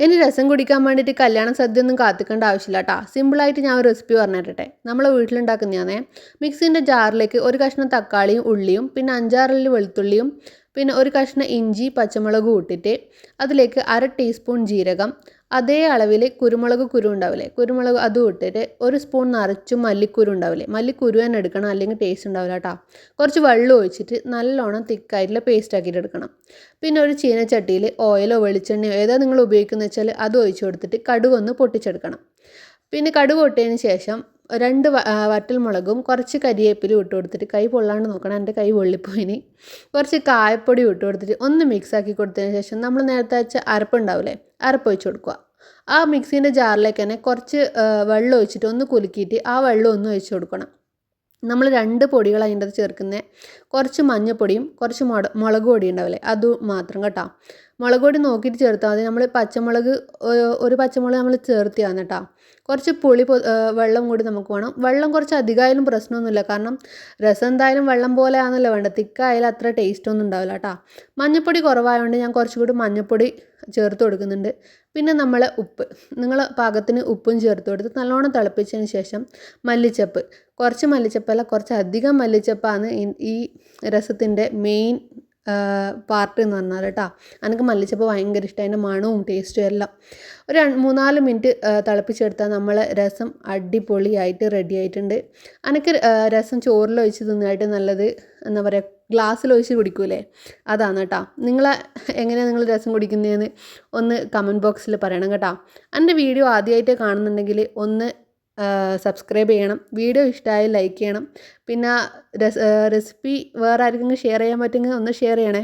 ഇനി രസം കുടിക്കാൻ വേണ്ടിയിട്ട് കല്യാണ സദ്യ ഒന്നും കാത്തിക്കേണ്ട ആവശ്യമില്ല കേട്ടോ സിമ്പിളായിട്ട് ഞാൻ ഒരു റെസിപ്പി പറഞ്ഞിട്ടെ നമ്മളെ വീട്ടിലുണ്ടാക്കുന്നതാണേ മിക്സിന്റെ ജാറിലേക്ക് ഒരു കഷ്ണം തക്കാളിയും ഉള്ളിയും പിന്നെ അഞ്ചാറിൽ വെളുത്തുള്ളിയും പിന്നെ ഒരു കഷ്ണം ഇഞ്ചി പച്ചമുളക് ഇട്ടിട്ട് അതിലേക്ക് അര ടീസ്പൂൺ ജീരകം അതേ അളവിൽ കുരുമുളക് കുരു ഉണ്ടാവില്ലേ? കുരുമുളക് അതും ഇട്ടിട്ട് ഒരു സ്പൂൺ നിറച്ചും മല്ലിക്കുരു ഉണ്ടാവില്ലേ? മല്ലിക്കുരു തന്നെ എടുക്കണം അല്ലെങ്കിൽ ടേസ്റ്റ് ഉണ്ടാവില്ല കേട്ടോ കുറച്ച് വെള്ളം ഒഴിച്ചിട്ട് നല്ലോണം തിക്കായിട്ടുള്ള പേസ്റ്റ് ആക്കിയിട്ട് എടുക്കണം. പിന്നെ ഒരു ചീനച്ചട്ടിയിൽ ഓയിലോ വെളിച്ചെണ്ണയോ ഏതാ നിങ്ങൾ ഉപയോഗിക്കുന്നത് വെച്ചാൽ അത് ഒഴിച്ചു കൊടുത്തിട്ട് കടുകൊന്ന് പൊട്ടിച്ചെടുക്കണം. പിന്നെ കടുക് പൊട്ടിയതിന് ശേഷം രണ്ട് വറ്റൽമുളകും കുറച്ച് കരിയേപ്പിലും ഇട്ട് കൊടുത്തിട്ട് കൈ പൊള്ളാണ്ട് നോക്കണം. എന്റെ കൈ പൊള്ളിപ്പോയിന്. കുറച്ച് കായപ്പൊടി ഇട്ട് കൊടുത്തിട്ട് ഒന്ന് മിക്സ് ആക്കി കൊടുത്തതിന് ശേഷം നമ്മൾ നേരത്തെ വെച്ച അരപ്പുണ്ടാവില്ലേ അരപ്പ് ഒഴിച്ച് കൊടുക്കുക. ആ മിക്സീന്റെ ജാറിലേക്ക് തന്നെ കുറച്ച് വെള്ളം ഒഴിച്ചിട്ട് ഒന്ന് കുലുക്കിയിട്ട് ആ വെള്ളം ഒന്ന് ഒഴിച്ച് കൊടുക്കണം. നമ്മൾ രണ്ട് പൊടികൾ അതിന്റെ അത് ചേർക്കുന്നത് കുറച്ച് മഞ്ഞൾപ്പൊടിയും കുറച്ച് മുള മുളക് പൊടി ഉണ്ടാവില്ലേ അതും മാത്രം കേട്ടോ. മുളക് പൊടി നോക്കിയിട്ട് ചേർത്താൽ മതി. നമ്മൾ പച്ചമുളക് ഒരു പച്ചമുളക് നമ്മൾ ചേർത്തിയാണ് കേട്ടോ കുറച്ച് പുളി വെള്ളം കൂടി നമുക്ക് വേണം. വെള്ളം കുറച്ച് അധികമായാലും പ്രശ്നമൊന്നുമില്ല. കാരണം രസം എന്തായാലും വെള്ളം പോലെ ആണല്ലോ വേണ്ടത്. തിക്കായാലും അത്ര ടേസ്റ്റ് ഒന്നും ഉണ്ടാവില്ല കേട്ടോ മഞ്ഞൾപ്പൊടി കുറവായതുകൊണ്ട് ഞാൻ കുറച്ചുകൂടി മഞ്ഞൾപ്പൊടി ചേർത്ത് കൊടുക്കുന്നുണ്ട്. പിന്നെ നമ്മൾ ഉപ്പ്. നിങ്ങൾ പാകത്തിന് ഉപ്പും ചേർത്ത് കൊടുത്ത് നല്ലോണം തിളപ്പിച്ചതിന് ശേഷം മല്ലിച്ചപ്പ്. കുറച്ച് മല്ലിച്ചപ്പല്ല കുറച്ച് അധികം മല്ലിച്ചപ്പാണ് ഈ രസത്തിന്റെ മെയിൻ പാർട്ട് എന്ന് പറഞ്ഞാൽ കേട്ടോ എനിക്ക് മല്ലിച്ചപ്പ് ഭയങ്കര ഇഷ്ടം. അതിന്റെ മണവും ടേസ്റ്റും എല്ലാം. ഒരു മൂന്നാൽ മിനിറ്റ് തിളപ്പിച്ചെടുത്താൽ നമ്മൾ രസം അടിപൊളിയായിട്ട് റെഡി ആയിട്ടുണ്ട്. എനിക്ക് രസം ചോറിലൊഴിച്ച് തിന്നായിട്ട് നല്ലത് എന്താ പറയുക ഗ്ലാസ്സിലൊഴിച്ച് കുടിക്കൂലേ? അതാണ് കേട്ടോ നിങ്ങൾ എങ്ങനെയാണ് നിങ്ങൾ രസം കുടിക്കുന്നതെന്ന് ഒന്ന് കമന്റ് ബോക്സിൽ പറയണം കേട്ടോ. എന്റെ വീഡിയോ ആദ്യമായിട്ട് കാണുന്നുണ്ടെങ്കിൽ ഒന്ന് സബ്സ്ക്രൈബ് ചെയ്യണം. വീഡിയോ ഇഷ്ടമായി ലൈക്ക് ചെയ്യണം. പിന്നെ റെസിപ്പി വേറെ ആർക്കെങ്കിലും ഷെയർ ചെയ്യാൻ പറ്റുമെങ്കിൽ ഒന്ന് ഷെയർ ചെയ്യണേ.